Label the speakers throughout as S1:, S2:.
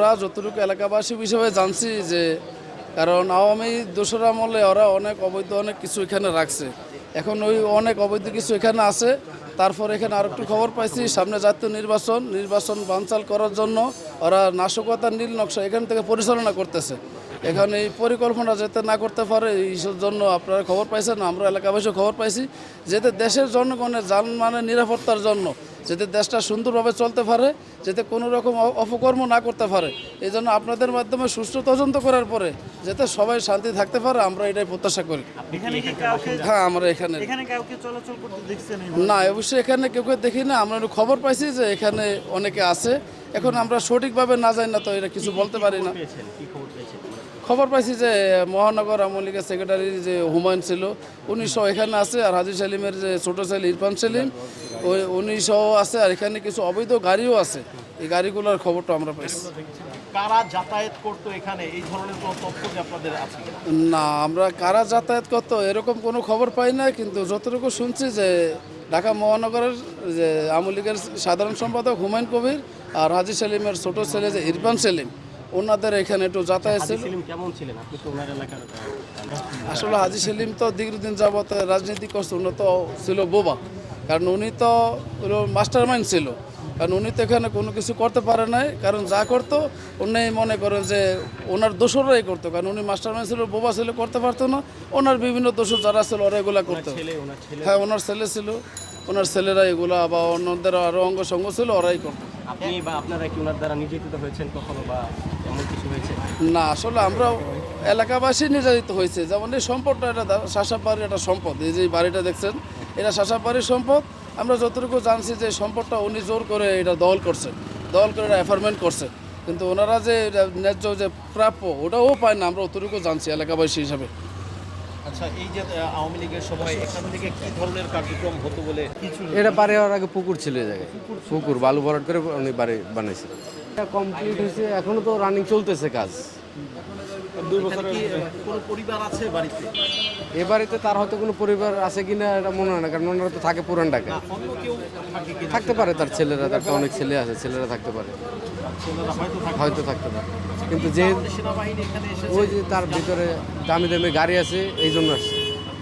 S1: আমরা যতটুকু এলাকাবাসী হিসেবে জানছি যে, কারণ আওয়ামী দোসরা আমলে ওরা অনেক অবৈধ অনেক কিছু এখানে রাখছে। এখন ওই অনেক অবৈধ কিছু এখানে আছে। তারপর এখানে আর একটু খবর পাইছি, সামনে জাতীয় নির্বাচন নির্বাচন বানচাল করার জন্য ওরা নাশকতার নীল নকশা এখান থেকে পরিচালনা করতেছে। এখানে এই পরিকল্পনা যাতে না করতে পারে, এই জন্য আপনারা খবর পাইছেন, আমরা এলাকাবাসী খবর পাইছি, যাতে দেশের জনগণের যানমানের নিরাপত্তার জন্য যাতে দেশটা সুন্দরভাবে চলতে পারে যাতে কোনো রকম অপকর্ম না করতে পারে। এই জন্য আপনাদের মাধ্যমে সুষ্ঠু তদন্ত করার পরে যাতে সবাই শান্তি থাকতে পারে আমরা এটাই প্রত্যাশা করি। হ্যাঁ আমরা এখানে না অবশ্যই এখানে কেউ কেউ দেখি না আমরা একটু খবর পাইছি যে এখানে অনেকে আছে। এখন আমরা সঠিকভাবে না যাই না তো এটা কিছু বলতে পারি না।
S2: খবর
S1: পাইছি যে মহানগর আওয়ামী লীগের সেক্রেটারি যে হুমায়ুন ছিল উনি সহ এখানে আছে আর হাজি সেলিমের যে ছোটো ছেলে ইরফান সেলিম ওই উনি সহ আছে আর এখানে কিছু অবৈধ গাড়িও আছে। এই গাড়িগুলোর খবরটা আমরা পাইছি।
S3: কারা যাতায়াত করতো এখানে? এই ধরনের কোনো তথ্য কি আপনাদের আছে
S1: না আমরা কারা যাতায়াত করতো এরকম কোনো খবর পাই না কিন্তু যতটুকু শুনছি যে ঢাকা মহানগরের যে আওয়ামী লীগের সাধারণ সম্পাদক হুমায়ুন কবির আর হাজি সেলিমের ছোট ছেলে যে ইরফান সেলিম ওনাদের এখানে একটু যাতায়াত ছিল।
S2: ওনার
S1: আসলে হাজি সেলিম তো দীর্ঘদিন যাবত রাজনীতি করছে উনি তো ছিল বোবা। কারণ উনি তো মাস্টার মাইন্ড ছিল। কারণ উনি তো এখানে কোনো কিছু করতে পারে নাই। কারণ যা করতো উনি মনে করেন যে ওনার দোষরাই করতো। কারণ উনি মাস্টার মাইন্ড ছিল বোবা ছিল করতে পারতো না। ওনার বিভিন্ন দোষ যারা ছিল ওরা এগুলা করতো। হ্যাঁ ওনার ছেলে ছিল। ওনার ছেলেরা এগুলা বা অন্যদের আরও অঙ্গ সঙ্গ ছিল ওরাই করতো।
S2: আপনি বা আপনারা কি ওনার দ্বারা নির্যাতিত হয়েছেন কখনো বা এমন কিছু হয়েছে?
S1: না আসলে আমরা এলাকাবাসী নির্যাতিত হয়েছে। যেমন এই সম্পদটা এটা শাসাব বাড়ির একটা সম্পদ। এই যে বাড়িটা দেখছেন এটা শাসাব বাড়ির সম্পদ। আমরা যতটুকু জানছি যে সম্পদটা উনি জোর করে এটা দল করছে। দল করে এটা অ্যাফার্মেন্ট করছে। কিন্তু ওনারা যে ন্যায্য যে প্রাপ্য ওটাও পায় না আমরা অতটুকু জানছি এলাকাবাসী হিসাবে।
S3: আচ্ছা এই যে আওয়ামী লীগের সভায় এখান থেকে কি ধরনের কার্যক্রম হতো বলে
S4: এটা বাড়ি হওয়ার আগে পুকুর ছিল এই জায়গায়। পুকুর বালু ভরাট করে উনি বাড়ি বানাইছে। এটা কমপ্লিট হয়েছে এখনও তো রানিং চলতেছে কাজ।
S3: এখানে কি কোনো পরিবার আছে বাড়িতে?
S4: এ বাড়িতে তার হয়তো কোনো পরিবার আছে কিনা এটা মনে হয় না কারণ ওনারা তো থাকে পুরান
S3: কিনা?
S4: থাকতে পারে তার ছেলেরা তার তো অনেক ছেলে আছে ছেলেরা থাকতে পারে।
S3: হয়তো
S4: থাকতে পারে। কিন্তু যে ওই যে তার ভিতরে দামি দামি গাড়ি আছে এই জন্য আসছে।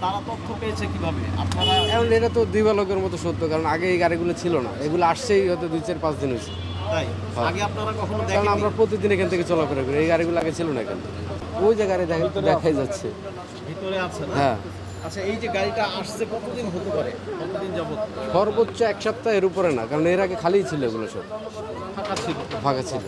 S3: তারা তথ্য পেয়েছে কীভাবে? আপনারা
S4: এখন এটা তো দিবালোকের মতো সত্য কারণ আগে এই গাড়িগুলো ছিল না। এগুলো আসছেই হয়তো দুই চার পাঁচ দিন হয়েছে।
S3: তাই? আগে আপনারা কখনো
S4: কারণ আমরা প্রতিদিন এখান থেকে চলাফেরা করি এই গাড়িগুলো আগে ছিল না এখানে। ওই জায়গায় দেখাই যাচ্ছে।
S3: ভিতরে আছে না?
S4: হ্যাঁ।
S3: আচ্ছা এই যে গাড়িটা আসছে কতদিন হতে পারে? কতদিন যাবত
S4: সর্বোচ্চ এক সপ্তাহের উপরে না কারণ এর আগে খালিই ছিল এগুলো সব।
S3: ফাঁকা ছিল।
S4: ফাঁকা ছিল।